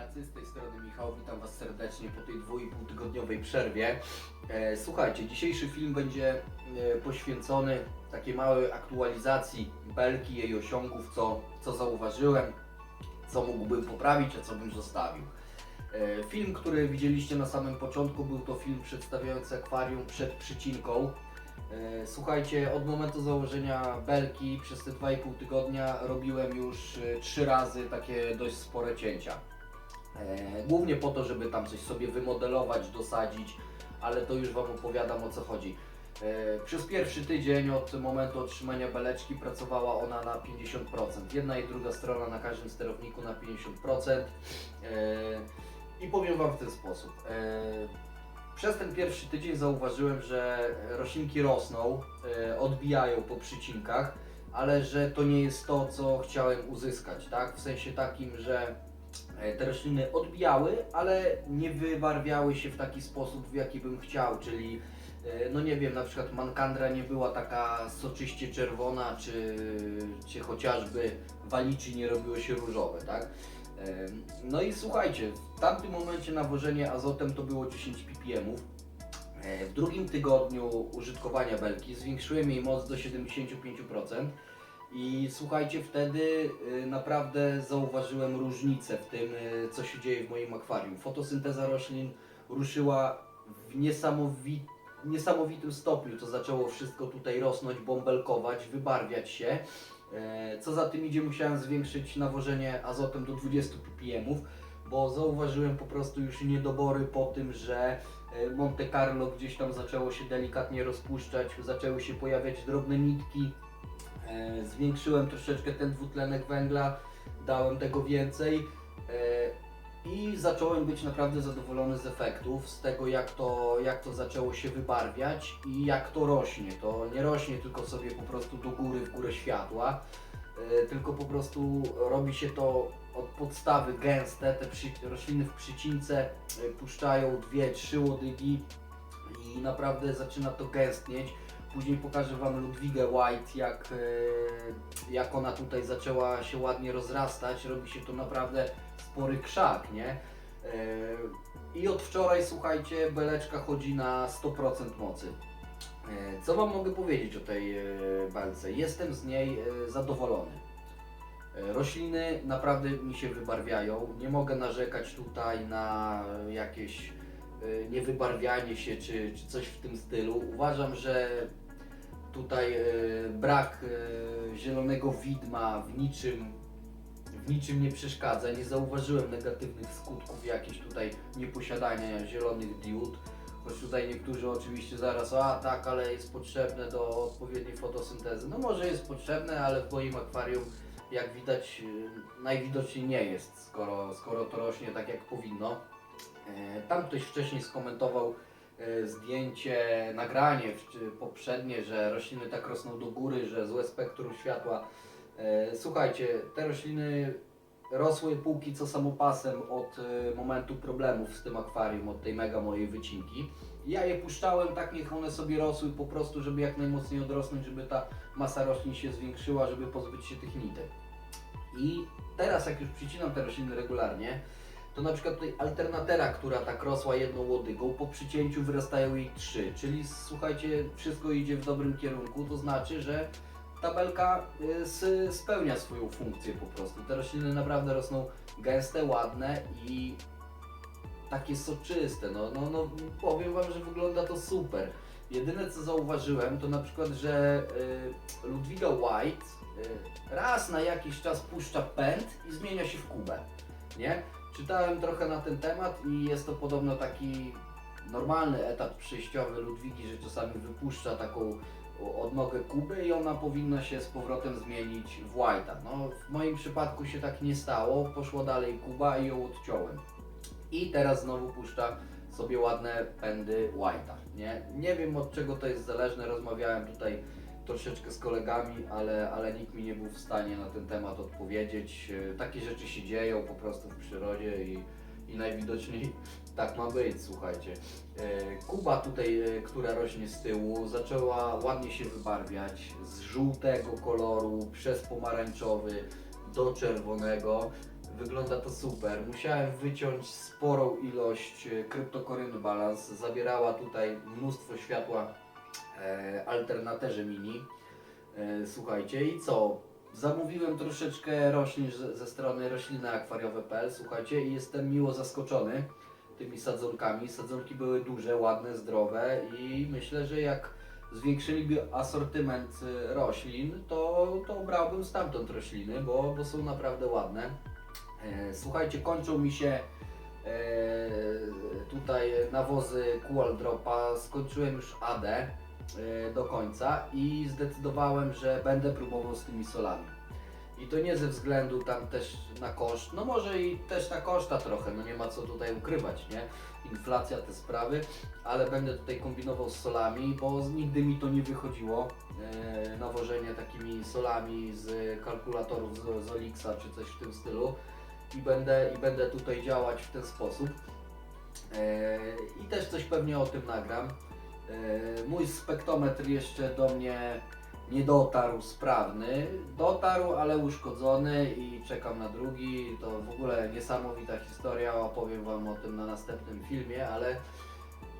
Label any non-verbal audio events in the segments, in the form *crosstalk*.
Ziemniacy, z tej strony Michał, witam Was serdecznie po tej dwu i pół tygodniowej przerwie. E, słuchajcie, dzisiejszy film będzie e, poświęcony takiej małej aktualizacji belki, jej osiągów, co, co zauważyłem, co mógłbym poprawić, a co bym zostawił. E, film, który widzieliście na samym początku, był to film przedstawiający akwarium przed przycinką. Słuchajcie, od momentu założenia belki przez te 2,5 tygodnia robiłem już e, trzy razy takie dość spore cięcia. E, Głównie po to, żeby tam coś sobie wymodelować, dosadzić, ale to już Wam opowiadam o co chodzi. E, Przez pierwszy tydzień od momentu otrzymania beleczki pracowała ona na 50%. Jedna i druga strona na każdym sterowniku na 50%. E, I powiem Wam w ten sposób. Przez ten pierwszy tydzień zauważyłem, że roślinki rosną, odbijają po przycinkach, ale że to nie jest to, co chciałem uzyskać, tak? W sensie takim, że te rośliny odbijały, ale nie wybarwiały się w taki sposób, w jaki bym chciał, czyli e, no nie wiem, na przykład mankandra nie była taka soczyście czerwona, czy, czy chociażby waliczy nie robiło się różowe, tak? E, No i słuchajcie, w tamtym momencie nawożenie azotem to było 10 ppm. E, W drugim tygodniu użytkowania belki zwiększyłem jej moc do 75%. I słuchajcie, wtedy y, naprawdę zauważyłem różnicę w tym, y, co się dzieje w moim akwarium. Fotosynteza roślin ruszyła w niesamowi niesamowitym stopniu. To zaczęło wszystko tutaj rosnąć, bąbelkować, wybarwiać się. E, Co za tym idzie, musiałem zwiększyć nawożenie azotem do 20 ppm, bo zauważyłem po prostu już niedobory po tym, że e, Monte Carlo gdzieś tam zaczęło się delikatnie rozpuszczać, zaczęły się pojawiać drobne nitki. E, Zwiększyłem troszeczkę ten dwutlenek węgla, dałem tego więcej e, i zacząłem być naprawdę zadowolony z efektów, z tego jak to, jak to zaczęło się wybarwiać i jak to rośnie. To nie rośnie tylko sobie po prostu do góry, w górę światła, e, tylko po prostu robi się to od podstawy gęste. Te rośliny w przycince puszczają dwie, trzy łodygi i naprawdę zaczyna to gęstnieć. Później pokażę Wam Ludwigę White, jak, e, jak ona tutaj zaczęła się ładnie rozrastać. Robi się to naprawdę spory krzak, nie? E, I od wczoraj, słuchajcie, beleczka chodzi na 100% mocy. E, Co Wam mogę powiedzieć o tej belce? Jestem z niej zadowolony. Rośliny naprawdę mi się wybarwiają. Nie mogę narzekać tutaj na jakieś niewybarwianie się czy, czy coś w tym stylu. Uważam, że tutaj e, brak e, zielonego widma w niczym, w niczym nie przeszkadza. Nie zauważyłem negatywnych skutków jakichś tutaj nieposiadania zielonych diod. Choć tutaj niektórzy oczywiście zaraz, a tak, ale jest potrzebne do odpowiedniej fotosyntezy. No może jest potrzebne, ale w moim akwarium jak widać najwidoczniej nie jest, skoro, skoro to rośnie tak jak powinno. E, Tam ktoś wcześniej skomentował e, zdjęcie, nagranie poprzednie, że rośliny tak rosną do góry, że złe spektrum światła. E, Słuchajcie, te rośliny rosły póki co samopasem od momentu problemów z tym akwarium, od tej mega mojej wycinki. Ja je puszczałem tak, niech one sobie rosły po prostu, żeby jak najmocniej odrosnąć, żeby ta masa roślin się zwiększyła, żeby pozbyć się tych nitek. I teraz jak już przycinam te rośliny regularnie, to na przykład tutaj alternatera, która tak rosła jedną łodygą, po przycięciu wyrastają jej trzy, czyli słuchajcie, wszystko idzie w dobrym kierunku, to znaczy, że tabelka y, spełnia swoją funkcję po prostu. Te rośliny naprawdę rosną gęste, ładne i takie soczyste. No, no, no powiem Wam, że wygląda to super. Jedyne co zauważyłem to na przykład, że y, Ludwiga White y, raz na jakiś czas puszcza pęd i zmienia się w kubę, nie? Czytałem trochę na ten temat i jest to podobno taki normalny etap przejściowy Ludwigi, że czasami wypuszcza taką odnogę Kuby i ona powinna się z powrotem zmienić w White'a. No, w moim przypadku się tak nie stało, poszło dalej Kuba i ją odciąłem. I teraz znowu puszcza sobie ładne pędy White'a, nie? Nie wiem od czego to jest zależne, rozmawiałem tutaj troszeczkę z kolegami, ale, ale nikt mi nie był w stanie na ten temat odpowiedzieć. E, Takie rzeczy się dzieją po prostu w przyrodzie i, i najwidoczniej *laughs* tak ma być, słuchajcie. E, Kuba tutaj, e, która rośnie z tyłu, zaczęła ładnie się wybarwiać z żółtego koloru przez pomarańczowy do czerwonego. wygląda to super. Musiałem wyciąć sporą ilość kryptokoryny balans. Zabierała tutaj mnóstwo światła alternaterze mini. E, słuchajcie i co? Zamówiłem troszeczkę roślin ze, strony roślinoakwariowe.pl, słuchajcie, i jestem miło zaskoczony tymi sadzonkami. Sadzonki były duże, ładne, zdrowe i myślę, że jak zwiększyliby asortyment y, roślin, to, to brałbym stamtąd rośliny, bo, bo są naprawdę ładne. E, Słuchajcie, kończą mi się e, tutaj nawozy Cool Dropa, skończyłem już AD e, do końca i zdecydowałem, że będę próbował z tymi solami. I to nie ze względu tam też na koszt, no może i też na koszta trochę, no nie ma co tutaj ukrywać, nie? Inflacja, te sprawy, ale będę tutaj kombinował z solami, bo nigdy mi to nie wychodziło, e, nawożenie takimi solami z kalkulatorów z, z Olixa czy coś w tym stylu i będę, i będę tutaj działać w ten sposób. E, I też coś pewnie o tym nagram. E, Mój spektrometr jeszcze do mnie nie dotarł sprawny. Dotarł, ale uszkodzony i czekam na drugi. To w ogóle niesamowita historia, opowiem Wam o tym na następnym filmie, ale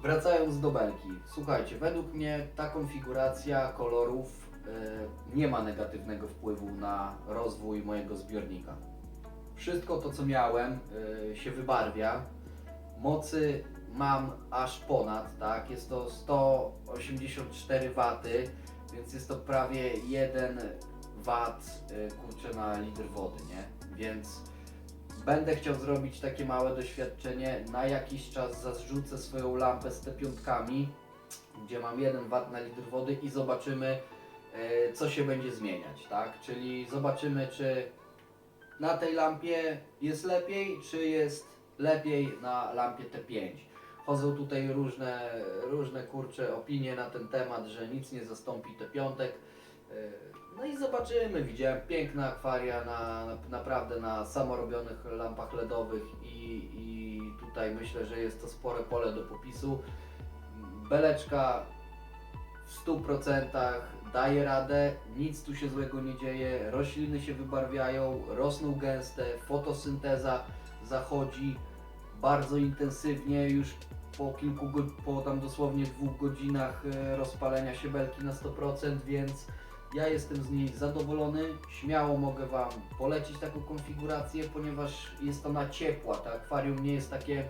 wracając do belki. Słuchajcie, według mnie ta konfiguracja kolorów e, nie ma negatywnego wpływu na rozwój mojego zbiornika. Wszystko to, co miałem, e, się wybarwia. Mocy mam aż ponad, tak? Jest to 184 W, więc jest to prawie 1 W y, kurczę na litr wody, nie? Więc będę chciał zrobić takie małe doświadczenie. Na jakiś czas zarzucę swoją lampę z te piątkami, gdzie mam 1 W na litr wody i zobaczymy, y, co się będzie zmieniać, tak? Czyli zobaczymy, czy na tej lampie jest lepiej, czy jest lepiej na lampie T5. Chodzą tutaj różne, różne kurcze opinie na ten temat, że nic nie zastąpi T5. Yy, No i zobaczymy. Widziałem piękne akwaria na, na, naprawdę na samorobionych lampach LEDowych i, i tutaj myślę, że jest to spore pole do popisu. Beleczka w 100% daje radę, nic tu się złego nie dzieje, rośliny się wybarwiają, rosną gęste, fotosynteza zachodzi bardzo intensywnie już po kilku, po tam dosłownie dwóch godzinach e, rozpalenia się belki na 100%, więc ja jestem z niej zadowolony. Śmiało mogę Wam polecić taką konfigurację, ponieważ jest ona ciepła. To akwarium nie jest takie,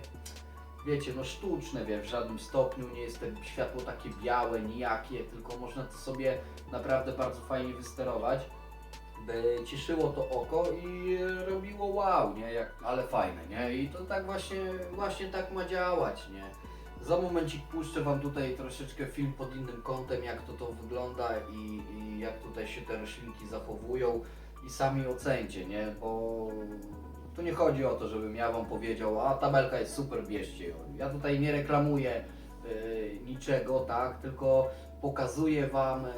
wiecie, no sztuczne, wie, w żadnym stopniu. Nie jest to światło takie białe, nijakie, tylko można to sobie naprawdę bardzo fajnie wysterować by cieszyło to oko i robiło wow, nie? Jak, ale fajne, nie? I to tak właśnie, właśnie tak ma działać, nie? Za momencik puszczę Wam tutaj troszeczkę film pod innym kątem, jak to to wygląda i, i jak tutaj się te roślinki zachowują i sami ocencie, nie? Bo tu nie chodzi o to, żebym ja Wam powiedział, a tabelka jest super, bierzcie ją. Ja tutaj nie reklamuję y, niczego, tak? Tylko pokazuję Wam y,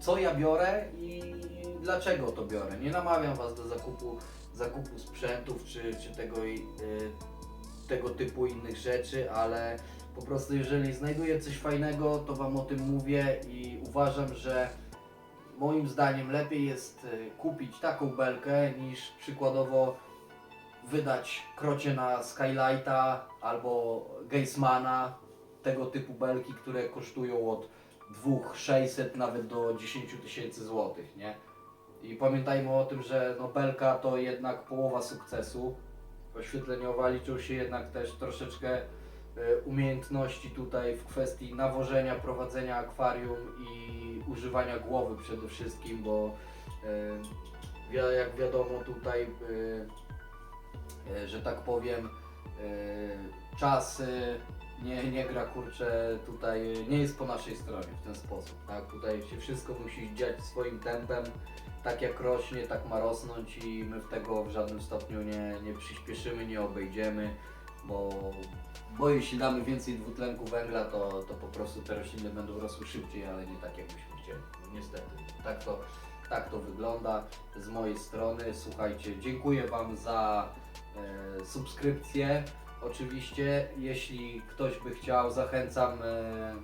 co ja biorę i dlaczego to biorę. Nie namawiam Was do zakupu, zakupu sprzętów czy, czy tego, y, tego typu innych rzeczy, ale po prostu jeżeli znajduję coś fajnego, to Wam o tym mówię i uważam, że moim zdaniem lepiej jest y, kupić taką belkę niż przykładowo wydać krocie na Skylighta albo Geismana, tego typu belki, które kosztują od 2600 nawet do 10 tysięcy złotych, nie? I pamiętajmy o tym, że no belka to jednak połowa sukcesu. Oświetleniowa liczą się jednak też troszeczkę e, umiejętności tutaj w kwestii nawożenia, prowadzenia akwarium i używania głowy przede wszystkim, bo e, jak wiadomo tutaj, e, że tak powiem, czas e, nie, nie gra kurczę tutaj, nie jest po naszej stronie w ten sposób, tak? Tutaj się wszystko musi dziać swoim tempem, tak jak rośnie, tak ma rosnąć i my w tego w żadnym stopniu nie, nie przyspieszymy, nie obejdziemy, bo, bo jeśli damy więcej dwutlenku węgla, to, to po prostu te rośliny będą rosły szybciej, ale nie tak jakbyśmy chcieli. No, niestety, tak to, tak to wygląda z mojej strony. Słuchajcie, dziękuję Wam za e, subskrypcję. Oczywiście, jeśli ktoś by chciał, zachęcam e,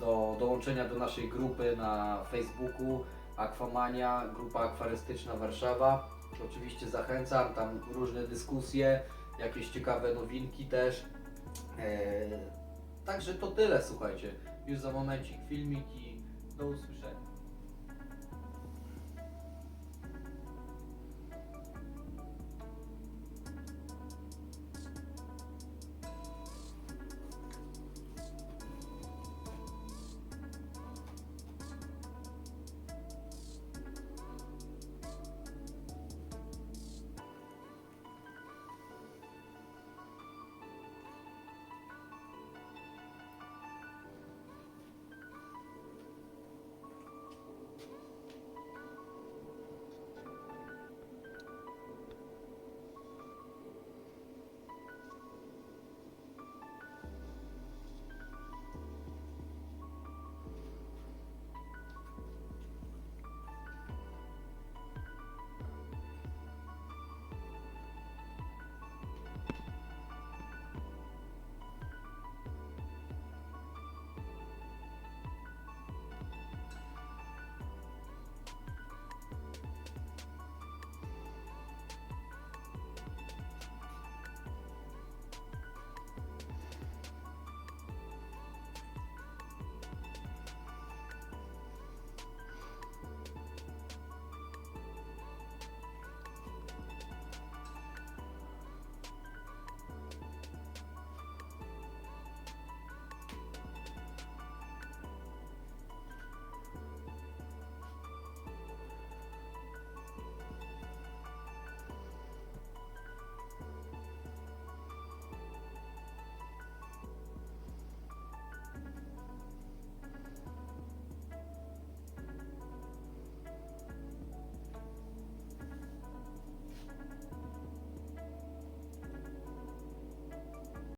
do dołączenia do naszej grupy na Facebooku Akwamania, grupa akwarystyczna Warszawa. Oczywiście zachęcam, tam różne dyskusje, jakieś ciekawe nowinki też. E, także to tyle, słuchajcie. Już za momencik filmik do usłyszenia.